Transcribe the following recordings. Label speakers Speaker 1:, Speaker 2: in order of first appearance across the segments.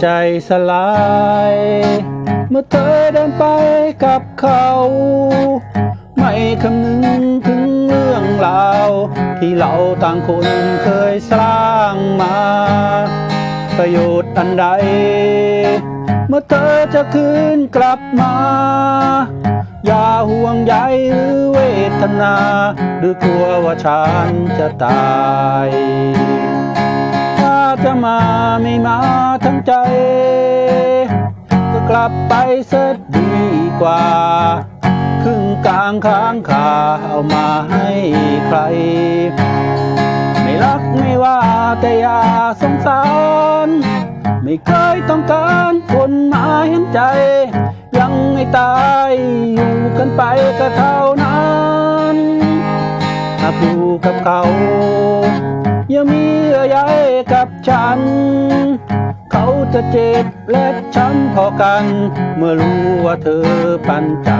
Speaker 1: ใจสลาย เมื่อเธอเดินไปกับเขา ไม่คำนึงถึงเรื่องราวที่เราต่างคนเคยสร้างมา ประโยชน์อันใด เมื่อเธอจะคืนกลับมา อย่าห่วงใยหรือเวทนา หรือกลัวว่าฉันจะตาย ถ้าจะมาไม่มา ทั้งใจ ก็กลับไปเสียดีกว่า ครึ่งกลางค้างคาเอามาให้ใคร ไม่รักไม่ว่าแต่อย่าสงสาร ไม่เคยต้องการคนมาเห็นใจ ยังไม่ตายอยู่กันไปก็เท่านั้นถ้าผูกกับเขาอย่ามีเยื่อใยกับฉันเจะเจ็บและช้ำพอกัน เมื่อรู้ว่าเธอปันใจ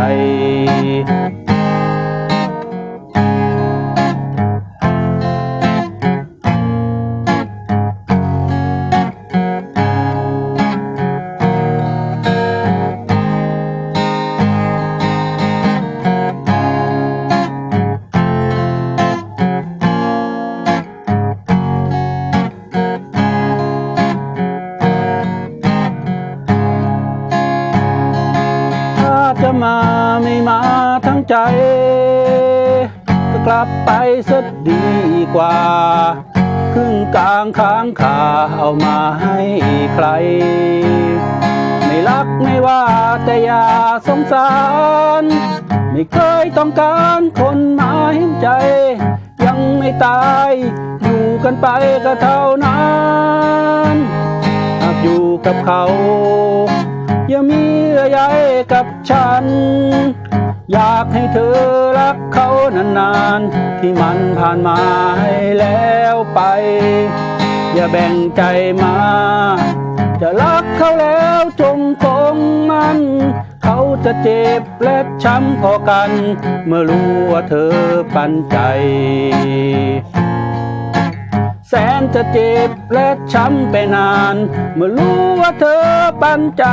Speaker 1: มาไม่มาทั้งใจ ก็กลับไปซะดีกว่า ครึ่งกลางค้างคาเอามาให้ใคร ไม่รักไม่ว่าแต่อย่าสงสาร ไม่เคยต้องการคนมาเห็นใจ ยังไม่ตาย อยู่กันไปก็เท่านั้นหากอยู่กับเขา อย่ามีเยื่อใย กับฉัน อยากให้เธอรักเขานานๆ ที่มันผ่านมาให้แล้วไป อย่าแบ่งใจมา จะรักเขาแล้วจงคงมัน เขาจะเจ็บและช้ำพอกัน เมื่อรู้ว่าเธอปันใจแสนจะเจ็บและช้ำไปนาน เมื่อรู้ว่าเธอปันใจ